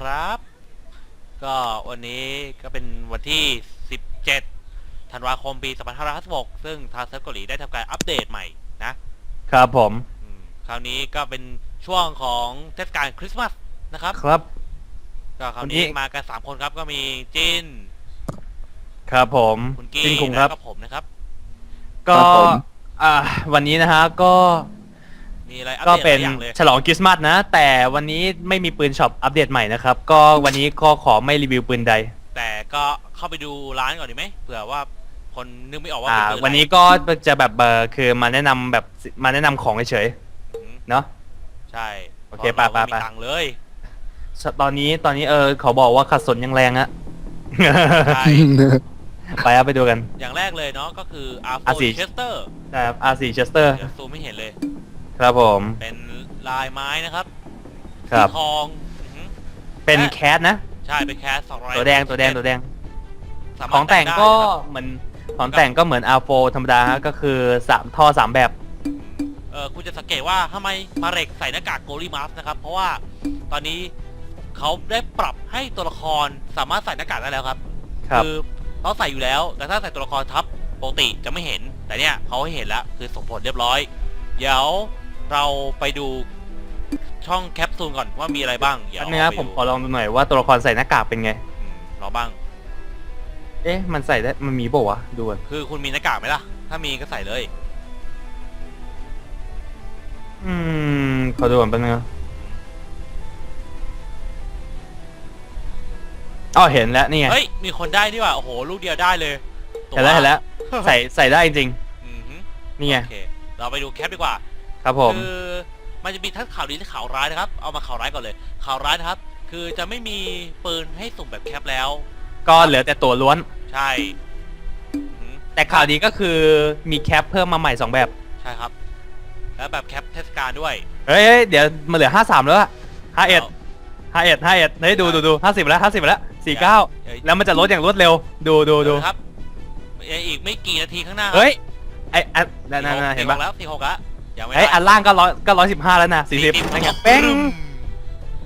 ครับ ก็วันนี้ก็เป็นวันที่ 17 ธันวาคมปี 2556 ซึ่งทางเซิร์ฟเกาหลีได้ทำการอัปเดตใหม่นะครับผม อืมคราวนี้ก็เป็นช่วงของเทศกาลคริสต์มาสนะครับ ครับ ก็คราววันนี้นี้ มากัน3คนครับก็มีจินครับผมคุณกีจินคุงครับ แล้วก็ผมนะครับ ก็ ครับผม อ่า วันนี้นะฮะ ก็ มีอะไรอัปก็เดตหเป็นลายอย่างเลยฉลองคริสต์มาสนะ แต่วันนี้ไม่มีปืนช็อปอัปเดตใหม่นะครับ ก็วันนี้ก็ขอไม่รีวิวปืนใดแต่ก็เข้าไปดูร้านก่อนดีไหมเผื่อว่าคนนึกไม่ออกว่าอ่า เป็นปืนอะไรวันนี้ก็จะแบบเบอร์คือมาแนะนำแบบมาแนะนำของเฉยอืมๆเนาะ ใช่โอเคพราะไปราไปไปม่มีตังค์เลยตอนนี้ตอนนี้เออเขาบอกว่าขัดสนยังแรงอะ ใช่ไปเอาไปดูกัน อย่างแรกเลยเนาะก็คือ R4 R4 Chester นะครับ R4 Chester เดี๋ยวซูมไม่เห็นเลย ครับผม เป็นลายไม้นะครับครับ สีทองอือหือเป็นและแคสนะ ใช่เป็นแคส200ตัวแดงตัวแดงตัวแดง สามารถของแต่งได้ก็นะครับเหมือนของแต่งก็เหมือน R4 ธรรมดาฮะก็คือสามท่อสามแบบ เออคุณจะสังเกตว่าทำไมมาเร็กใส่หน้ากากโกลีมาสนะครับ เพราะว่าตอนนี้เขาได้ปรับให้ตัวละครสามารถใส่หน้ากากได้แล้วครับ ครับอเขาใส่อยู่แล้วแต่ถ้าใส่ตัวละครทับปกติจะไม่เห็น แต่เนี่ยเขาให้เห็นแล้วคือส่งผลเรียบร้อย เดี๋ยว เราไปดูช่องแคปซูลก่อนว่ามีอะไรบ้างเดี๋ยวอันนี้ครับไปผมดูขอลองดูหน่อยว่าตัวละครใส่หน้ากากเป็นไงอืมรอบ้าง เอ๊ะ มันใส่ได้มันมีเปล่าวะดูก่อนคือคุณมีหน้ากากไหมล่ะ ถ้ามีก็ใส่เลย อืมขอดูก่อนแป๊บนึงนะอ๋อเห็นแล้วนี่ไงเฮ้ย มีคนได้นี่หว่า โอ้โห ลูกเดียวได้เลยตัวเห็นแล้วเห็นแล้ว ใส่ใส่ได้จริงอือหือๆนี่ไงโอเค เราไปดูแคปดีกว่า ครับผม คือมันจะมีทั้งข่าวดีและข่าวร้ายนะครับ เอามาข่าวร้ายก่อนเลย ข่าวร้ายนะครับ คือจะไม่มีปืนให้สุ่มแบบแคปแล้ว ก็เหลือแต่ตัวล้วน ใช่อือหือแต่ข่าวดีก็คือมีแคปเพิ่มมาใหม่สองแบบ ใช่ครับ แล้วแบบแคปเทศกาลด้วยเฮ้ยเฮ้ยเดี๋ยวมันเหลือห้าสามแล้วอะห้าเอ็ดห้าเอ็ดห้าเอ็ดเฮ้ยดูดูดูห้าสิบแล้วห้าสิบแล้วสี่เก้าเฮ้ยแล้วมันจะลดอย่างรวดเร็ว ดูดูดูครับอีกไม่กี่นาทีข้างหน้าเฮ้ยไอ้อันนั่นนั่นนั่นเห็นปะ46แล้วสี่หกแล้ว ยังไม่เฮ้ยได้อันล่างก็ร้อยก็ร้อยสิบห้าแล้วนะสี่สิบ40นั่นไงครับเป้ง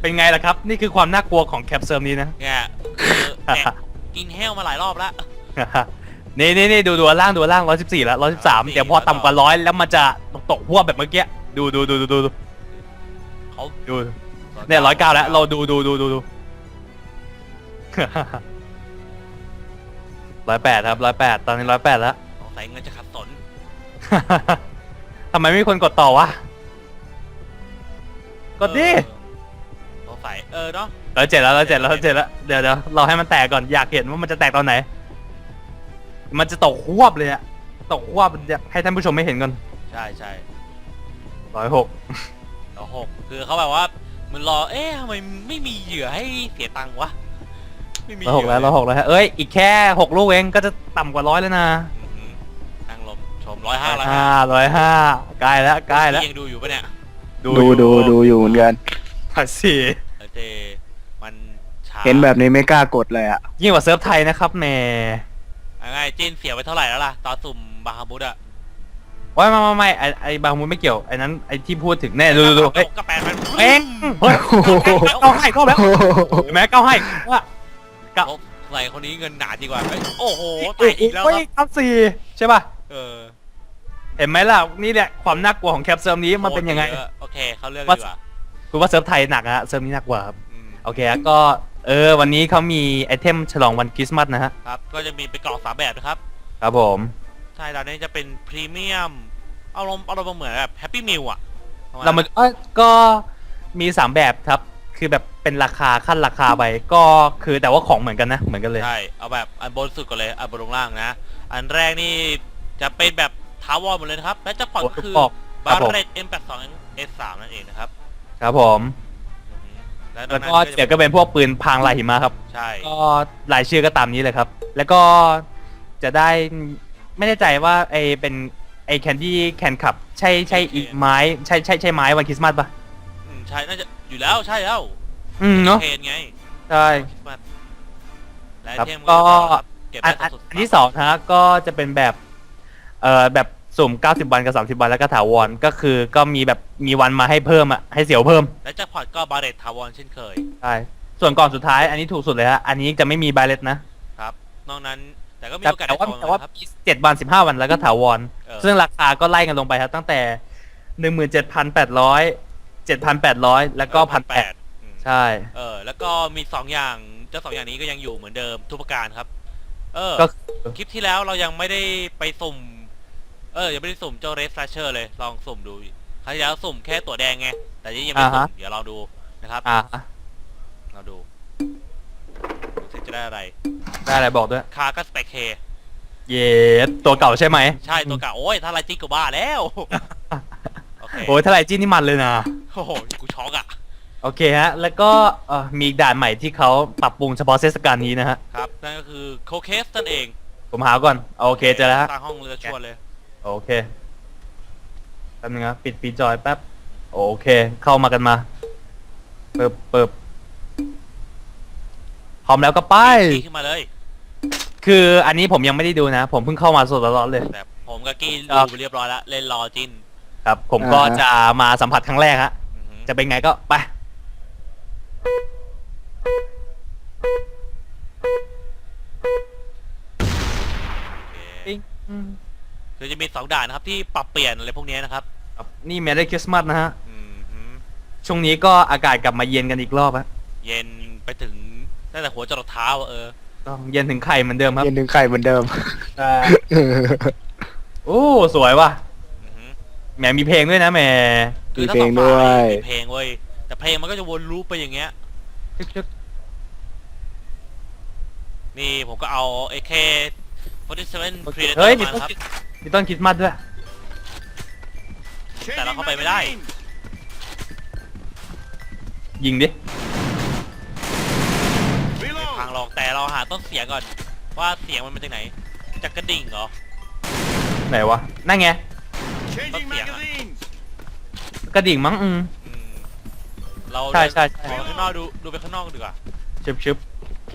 เป็นไงล่ะครับ นี่คือความน่ากลัวของแคปเซิร์มนี้นะเนี่ยคือแดกกินแห้วมาหลายรอบแล้วนี่นี่นี่ดูดูอันล่างดูอันล่างร้อยสิบสี่แล้วร้อยสิบสาม114เดี๋ยวพอต่ำกว่าร้อยแล้วมันจะตกหัวบแบบเมื่อกี้ดูดูดูดูดูดูเขาดูเนี่ยร้อยเก้าแล้วเราดูดูดูดูดูร้อยแปดครับร้อยแปดตอนนี้ร้อยแปดแล้วสงสัยเงินจะขัดสน ทำไมไม่มีคนกดต่อวะ กดดิเออสงสัยเออเนาะร้อยเจ็ดแล้วร้อยเจ็ดแล้วร้อยเจ็ดแล้วเดี๋ยวเดี๋ยวเราให้มันแตกก่อนอยากเห็นว่ามันจะแตกตอนไหน มันจะตกควบเลยอะตกควบอยากให้ท่านผู้ชมไม่เห็นก่อนใช่ใช่ร้อยหกแล้วหกคือเขาแบบว่ามันรอเอ๊ะทำไมไม่มีเหยื่อให้เสียตังค์วะไม่มีร้อยหกแล้วร้อยหกแล้วฮะเอ้ยอีกแค่หกลูกเองก็จะต่ำกว่าร้อยแล้วนะอื้อหือนั่งล มชมร้อยห้าร้อยห้าห้าร้อยห้าใกล้แล้วใกล้แล้วยังดูอยู่ปะเนี่ยดูดูดูอยู่เหมือนกันผัดสี่เออเจมันช้าเห็นแบบนี้ไม่กล้ากดเลยอะยิ่งกว่าเซิร์ฟไทยนะครับแหม่เอาไงจีนเสียไปเท่าไหร่แล้วล่ะตอนสุ่มบาฮามุดอะว่าไม่ไม่ไม่ไอไอบางมุนไม่เกี่ยวไอนั้นไอที่พูดถึงแน่ดูดูดูเฮ้ยกระแปดมันเอ็งเฮ้ยเก้าให้เข้าแล้วเห็นไหมเก้าให้ว่ากับใส่คนนี้เงินหนาดีกว่าเฮ้ยโอ้โหตายอีกแล้วคเฮ้ยรับอัพสี่ใช่ป่ะเออ เห็นไหมล่ะ นี่แหละความน่ากลัวของแคปเซิร์ฟนี้มันเป็นยังไง โคตรยอะโอเค เขาเลือกว่าดีกว่าคุณว่าเซิร์ฟไทยหนักอะเซิร์ฟนี้หนักกว่าครับ อืมโอเคฮะก็ เออ วันนี้เขามีไอเทมฉลองวันคริสต์มาสนะฮะ ครับ ก็จะมีเป็นกล่องสามแบบนะครับ ครับผม ใช่ดาวนี้จะเป็นพรีเมียม อารมณ์อารมณ์เหมือนแบบแฮปปี้มิลอะประณเรามาเอ้ยก็มีสามแบบครับ คือแบบเป็นราคาขั้นราคาไป ก็คือแต่ว่าของเหมือนกันนะ เหมือนกันเลย ใช่ เอาแบบอันบนสุดก่อนเลย อันบนลงล่างนะ อันแรกนี่จะเป็นแบบ ทาวอร์หมดเลยนะครับ และจะผ่อนโอ้คือบอกบาครับผม ร์เรต M82 S3 นั่นเองนะครับครับผมอือฮึและนแล้วอกนั้นก็จะเดี๋ยวก็เป็นพวกปืนพรางลายหิมะครับ ใช่ก็รายชื่อก็ตามนี้เลยครับ แล้วก็จะได้ไม่แน่ใจว่าไอเป็นไอแคนดี้แคนขับ ใช่ใช่อีกไม้ใช่ใช่ใช่ไม้วันคริสต์มาสปะอืมใช่น่าจะอยู่แล้วใช่แล้วอืมเนาะเทนไงใช่ คริสต์มาสและครับเทมก็ เก็บอันได้อันสุดๆอันที่สองนะฮะก็จะเป็นแบบ เอ่อแบบสุ่ม 90 วันกับ 30 วันแล้วก็ถาวรก็คือก็มีแบบมีวันมาให้เพิ่มอะให้เสียวเพิ่มและจะผ่อนก็บาร์เรตทาวอนเช่นเคย ใช่ส่วนก่อนสุดท้ายอันนี้ถูกสุดเลยฮะอันนี้จะไม่มีบาเลตนะครับนอกนั้นแต่ก็มีแต่โอกาสแต่ได้ว่าทองแต่ว่านะครับเจ็ดวันสิบห้าวันแล้วก็ถาวร เออ ซึ่งราคาก็ไล่กันลงไปครับ ตั้งแต่หนึ่งหมื่นเจ็ดพันแปดร้อยเจ็ดพันแปดร้อยแล้วก็พันแปดอืมใช่ เออ แล้วก็มีสองอย่างเจ้าสองอย่างนี้ก็ยังอยู่เหมือนเดิมทุกประการครับ เออก็คลิปที่แล้วเรายังไม่ได้ไปสุ่ม เออยังไม่ได้สุ่มเจ้าเรสฟลชเชอร์เลย ลองสุ่มดูครั้งที่แล้วสุ่มแค่ตัวแดงไง แต่นี่ยังไม่สุ่มเดี๋ยวเราดูนะครับ อ่าเราดูดูสิจะได้อะไร ได้อะไรบอกด้วย คาก็สเปคเค เย้ตัวเก่าใช่ไหมใช่ตัวเก่าโอ้ย ถ้าไรจิกก็บ้าแล้ว โอเค โอ้ยเท่าไหร่จิ้นนี่มันเลยนะ โอ้โห กูช็อกอะโอเคฮะ แล้วก็เอ่อมีอีกด่านใหม่ที่เขาปรับปรุงเฉพาะเทศกาลนี้นะฮะ ครับ นั่นก็คือโคเคสนั่นเองผมหาก่อน โอเคเจอแล้วฮะ สร้างห้องเรือชวนเลย โอเคแป๊บนึงนะปิดปีจอยแป๊บ โอเค เข้ามากันมา เปิบเปิบพร้อมแล้วก็ไป กี้ขึ้นมาเลย คืออันนี้ผมยังไม่ได้ดูนะ ผมเพิ่งเข้ามาสดร้อนๆเลย แต่ผมกับกี้ครับ ดูเรียบร้อยแล้วเล่นรอจินครับ ผมก็จะมาสัมผัสครั้งแรกฮะ อือหือจะเป็นไงก็ไป โอเค คือจะมีสองด่านนะครับที่ปรับเปลี่ยนอะไรพวกนี้นะครับครับนี่เม r ร y คริสต์มาสนะฮะ อืมหือช่วงนี้ก็อากาศกลับมาเย็นกันอีกรอบฮะเย็นไปถึงตั้งแต่หัวจรดเท้าอะเออ ต้องเย็นถึงไข่เหมือนเดิมครับเย็นถึงไข่เหมือนเดิม โอ้สวยว่ะอือหือแหมมีเพลงด้วยนะแหมคือถ้ามีเพลงด้วยมีเพลงเว้ยแต่เพลงมันก็จะวนลูปไปอย่างเงี้ยชึกนี่ผมก็เอา AK 47ๆ Predator เฮ้ยมีมาต้นครับ มีต้นคริสต์มาสด้วย แต่เราเข้าไปไม่ได้ ยิงดิ ทางหลอกแต่เราหาต้นเสียงก่อน ว่าเสียงมันมาจากไหน จากกระดิ่งเหรอ ไหนวะ นั่นไงต้นเสียงอะกระดิ่งมั้งอืม อืมเราใช่ใช่ใช่ ออกไปข้างนอกดูดูไปข้างนอกดีกว่า ชึบชึบ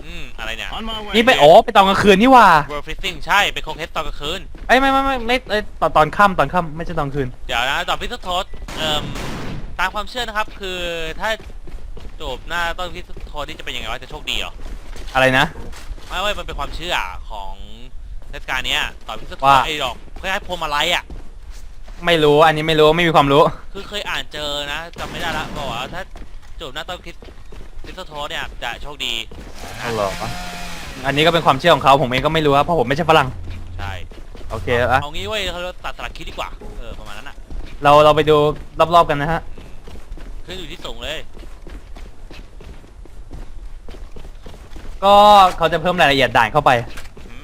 อืมอะไรเนี่ยนี่ไปโอ้ไปตอนกลางคืนนี่ว่า World Freezing ใช่เป็นโคเคสตอนกลางคืน ไอ้ยไม่ไม่ไม่ไม่เอ้ยตอนตอนค่ำตอนค่ำไม่ใช่ตอนคืน เดี๋ยวนะดอกพิซซ่าโทสเอ่มตามความเชื่อนะครับ คือถ้าจบหน้าต้นพิซซ่าโทสที่จะเป็นยังไงวะจะโชคดีเหรออะไรนะ ไม่เว้ยมันเป็นความเชื่อของเทศกาลเนี้ยต่อพิซซ่าโทสว่า ไอ้ดอกคล้ายๆพวงมาลัยอะ ไม่รู้อันนี้ไม่รู้ไม่มีความรู้ คือเคยอ่านเจอนะจำไม่ได้ละบอกว่าถ้าจูบหน้าต้นคริสพิซ ซ่าโทสเนี่ยจะโชคดีอ๋อเหรออันนี้ก็เป็นความเชื่อของเขาผมเองก็ไม่รู้ครับเพราะผมไม่ใช่ฝรั่งใช่โอเคอะเอางี้เว้ยเขาเรียกว่าตัดสลักคิดดีกว่า เออประมาณนั้นอะเราเราไปดูรอบๆกันนะฮะขึ้นอยู่ที่สูงเลย ก็เขาจะเพิ่มรายละเอียดด่านเข้าไปอืม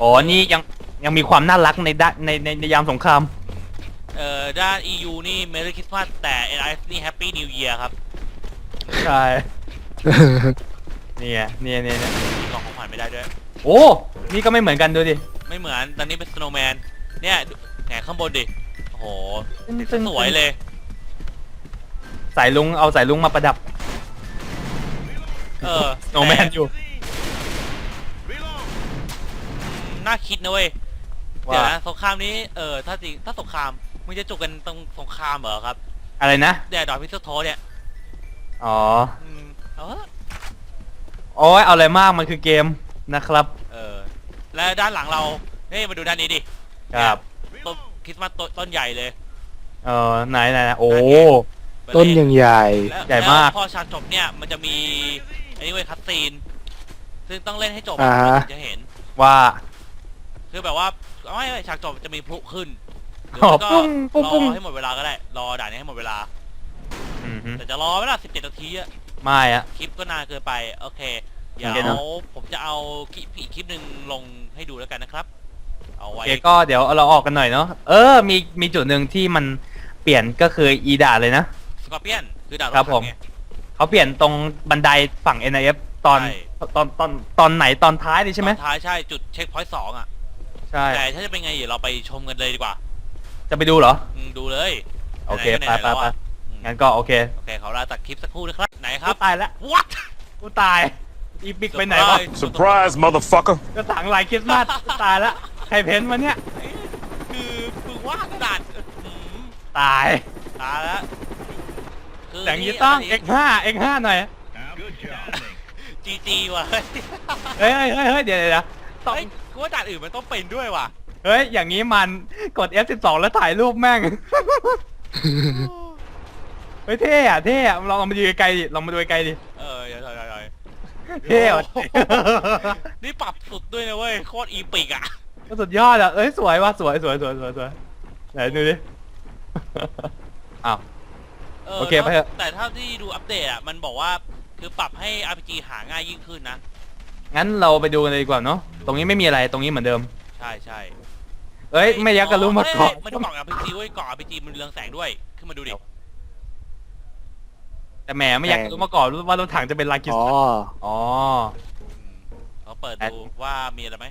อ๋อนี่ยังยังมีความน่ารักในด้านในในในยามสงคราม เอ่อด้าน EU นี่ Merry Christmas แต่ NIS นี่ Happy New Year ครับ ใช่เนี่ยเนี่ยเนี่ยเนี่ยมีกล่องของขวัญไม่ได้ด้วย โอ้นี่ก็ไม่เหมือนกันดูดิไม่เหมือนตอนนี้เป็น Snowman เนี่ยแหนข้างบนดิ โอ้โหซึ่งสวยเลย สายลุงเอาสายลุงมาประดับเออโนแมนอยู่น่าคิดนะเว้ยว่าเดี๋ยวนะสงครามนี้ เออถ้าจริงถ้าสงครามมึงจะจบกันตรงสงครามเหรอครับ อะไรนะเดี๋ยวดอกพิซซ่าโทสเนี่ย อ๋อ อืมเอาเถอะโอ้ยเอาอะไรมากมันคือเกมนะครับ เออ และด้านหลังเราเฮ้ยมาดูด้านนี้ดิครับ ต้นคริสต์มาสต้นต้นใหญ่เลย เออไหนไหนไหนโอ้ ต้นยังใหญ่ แล้วใหญ่มาก แล้วพอฉากจบเนี่ยมันจะมีไอ้นี่เว้ยคัตซีน ซึ่งต้องเล่นให้จบอ่าฮะ ถึงจะเห็น ว่าคือแบบว่าไม่ไม่ฉากจบจะมีพลุขึ้นหรืออ๋อไม่ก็ปุ้งปุ้งรปุ้งอให้หมดเวลาก็ได้ รอด่านนี้ให้หมดเวลา อืมฮึแต่จะรอไม่ละสิบเจ็ดนาทีอะไม่อะ คลิปก็นานเกินไป โอเค เดี๋ยโอเคเนอะวผมจะเอาคลิปอีกคลิปหนึ่งลงให้ดูแล้วกันนะครับ เอาโอไว้ เคก็เดี๋ยวเราออกกันหน่อยเนาะเออมีมีจุดหนึ่งที่มันเปลี่ยนก็คืออีด่าเลยนะ สกอร์เปียน คือด่านครับผมถถังไง เขาเปลี่ยนตรงบันไดฝั่ง NIF ตอนใช่ ตอนตอนตอนไหนตอนท้ายดิใช่ไหมตอนท้ายใช่จุดเช็คพอยต์สองอะ ใช่ แต่ถ้าจะเป็นไงเดี๋ยวเราไปชมกันเลยดีกว่าจะไปดูเหรอ อืมดูเลยโอเคหนไปๆก็ไปหนๆแล้วไป อะอืม งั้นก็โอเคโอเคเขาลาตัดคลิปสักครู่นะครับไหนคกูรับ ตายแล้ว what กูตาย อีปิกไปไหนวะ Surprise, motherfucker. กระถางลายคริสต์มาสกูตายแล้วใครเพ้นท์มาเนี่ยคือคือว่ากระดาษอืมตายตายแล้วคือแสงยีต้องนี่ X5 X5 หน่อย จีจีว่ะเฮ้ยเฮ้ยเฮ้ยเฮ้ยเฮ้ยเดี๋ยวเดี๋ยวเดี๋ยวต้องเฮ้ยกูว่าด่านอื่นมันต้องเป็นด้วยว่ะเฮ้ย อย่างนี้มันกด F12 แล้วถ่ายรูปแม่ง เฮ้ยเท่อะเท่อะลองลองมาดูไกลๆดิลองมาดูไกลๆดิเออเดี๋ยวเดี๋ยวเดี๋ยวเท่อะนี่ปรับสุดด้วยนะเว้ยโคตรอีปิกอะสุดยอดอะเอ้ยสวยว่ะสวยสวยสวยสวยสวยไหนดูดิ อ้าว โอเคไปเถอะ แต่เท่าที่ดูอัปเดตอะมันบอกว่าคือปรับให้ RPG หาง่ายยิ่งขึ้นนะ งั้นเราไปดูกันเลยดีกว่าเนาะตรงนี้ไม่มีอะไรตรงนี้เหมือนเดิม ใช่ใช่เอ้ยไม่ยักกระรู้มาก่อนเฮ้ยมันดูกล่อง RPG เว้ยกล่อง RPG มันเรืองแสงด้วย ขึ้นมาดูดิ แต่แหมไม่อยากกระรู้มาก่อนว่ารถถังจะเป็นลากิสอ๋อ อ๋อเราเปิดดูว่ามีอะไรไหม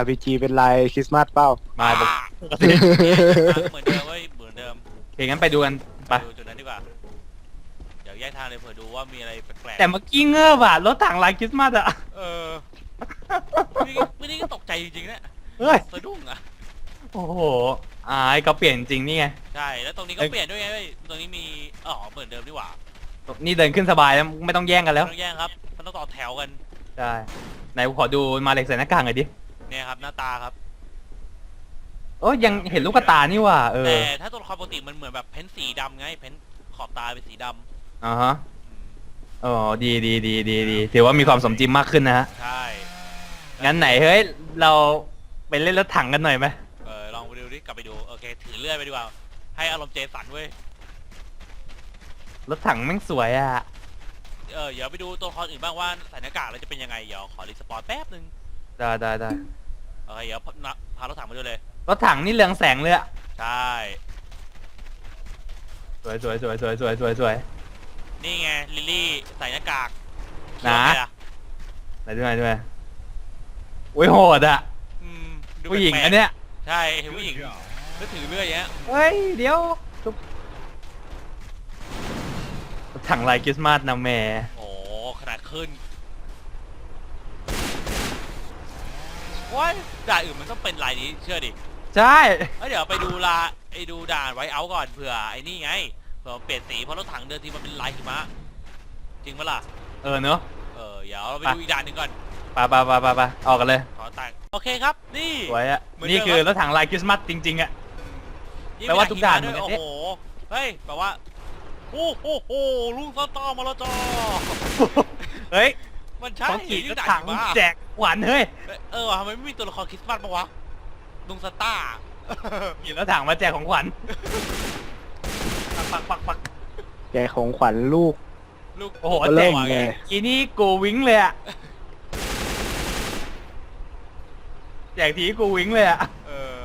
RPG เป็นลายคริสต์มาสเป้า มาปกอ่าติเหมือนเดิมเว้ยเหมือนเดิมโอเคงั้นไปดูกันไปดูจุดนั้นดีกว่าเดี๋ยวแยกทางเลยเผื่อดูว่ามีอะไรแปลกๆแต่เมื่อกี้เงือบอะรถถังลายคริสต์มาสอะเออไม่ไม่ได้ก็ตกใจจริงๆเนี่ยเฮ้ยสะดุ้งอะโอ้โห อายเขาเปลี่ยนจริงนี่ไง ใช่ แล้วตรงนี้ก็เอ้ย เปลี่ยนด้วยไงเว้ยตรงนี้มีอ๋อเหมือนเดิมดีกว่านี่เดินขึ้นสบายแล้วไม่ต้องแย่งกันแล้วไม่ต้องแย่งครับ มันต้องต่อแถวกันใช่ไหนขอดูมาเหล็กใส่หน้ากากหน่อยดิเนี่ยครับหน้าตาครับ โอ้ยยังเห็นลูกกระตานี่ว่ะเออแต่ถ้าตัวละครปกติมันเหมือนแบบเพ้นสีดำไง เพ้นขอบตาเป็นสีดำอ่าฮะอืมอ๋อดีดีดีดีดีถือว่ามีความสมจริงมากขึ้นนะฮะใช่งั้นไหนเฮ้ยเราไปเล่นรถถังกันหน่อยไหม กลับไปดูโอเค ถือเลื่อยไปดีกว่า ให้อารมณ์เจสันเว้ยรถถังแม่งสวยอะ เออเดี๋ยวไปดูตัวละครอื่นบ้างว่าใส่หน้ากากแล้วจะเป็นยังไงเดี๋ยวขอรีสปอนแป๊บนึงได้ได้ได้โอเคเดี๋ยวพาพารถถังมาดูเลย รถถังนี่เรืองแสงเลยอะใช่สวยสวยสวยสวยสวยสวยสวยนี่ไงลิลลี่ใส่หน้ากากนะเขียวไงล่ไหนด้วยไหนด้วยโอ้ยโหดอะ อืมดูผู้หญิงแปลกๆอันเนี้ย ใช่เห็นผู้หญิงก็ถือเลื่อยอย่างเงี้ยเฮ้ย เดี๋ยวรถถังลายคริสต์มาสนะแหม่โอ้ขนาดขึ้นว้ายด่านอื่นมันต้องเป็นลายนี้เชื่อดิใช่ เอ้ยเดี๋ยวไปดูลาไอ้ดูด่านไว้เอาก่อนเผื่อไอ้นี่ไงเผื่อเปลี่ยนสีเพราะรถถังเดินทีมันเป็นลายหิมะจริงปะล่ะ เออเนอะเออเดี๋ยวเราไปไปดูอีกด่านหนึ่งก่อนไปไปไปไปไปออกกันเลยขอตังโอเคครับ นี่ สวยอะเหมือนนี่เดิมคือรถถังลายคริสต์มาสจริงๆอะยิ่งแปลว่ามีทุกด่านหิมะด้วยเหมือนกัน โอ้โห เฮ้ย แปลว่า โอ้โหโหลุงสตาร์มาแล้วจ้าเฮ้ยมันใช่เขาขี่รนี่ถด่านถังหิมะแจกขวัญเฮ้ยเออว่ะทำไมไม่มีตัวละครคริสต์มาสปะวะ ลุงสตาร์ ขี่รถถังมาแจกของขวัญปักปักปักปักแกของขวัญลูก ลูกโอ้โหก็เริ่แจมกไงอีนี่กูวิ้งเลยอะ แจกทีกูวิ้งเลยอะเออ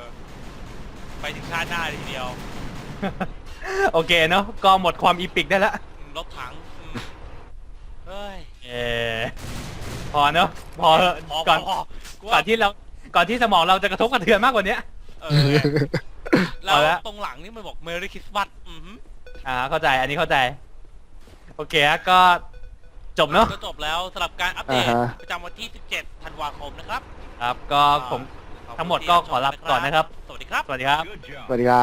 ไปถึงชาติหน้าทีเดียวโอเคเนาะก็หมดความอีปิกได้แล้วอืมรถถังอืมเฮ้ยเออพอเนาะพอเถอะพอก่อนพอกูก่อว่านที่เราก่อนที่สมองเราจะกระทบกระเทือนมากกว่านี้ เออแล้วเอาละตรงหลังนี่มันบอกเมรี่คริสต์มาสอือหืออ่าเข้าใจอันนี้เข้าใจ โอเคฮะก็จบเนาะก็จบแล้วสำหรับการอัปเดตอ่าฮะ ประจำวันที่ 17 ธันวาคมนะครับ ครับก็ผมขอบคุณทั้งหมดก็ขอลาไปก่อนนะครับ สวัสดีครับ สวัสดีครับ สวัสดีครับ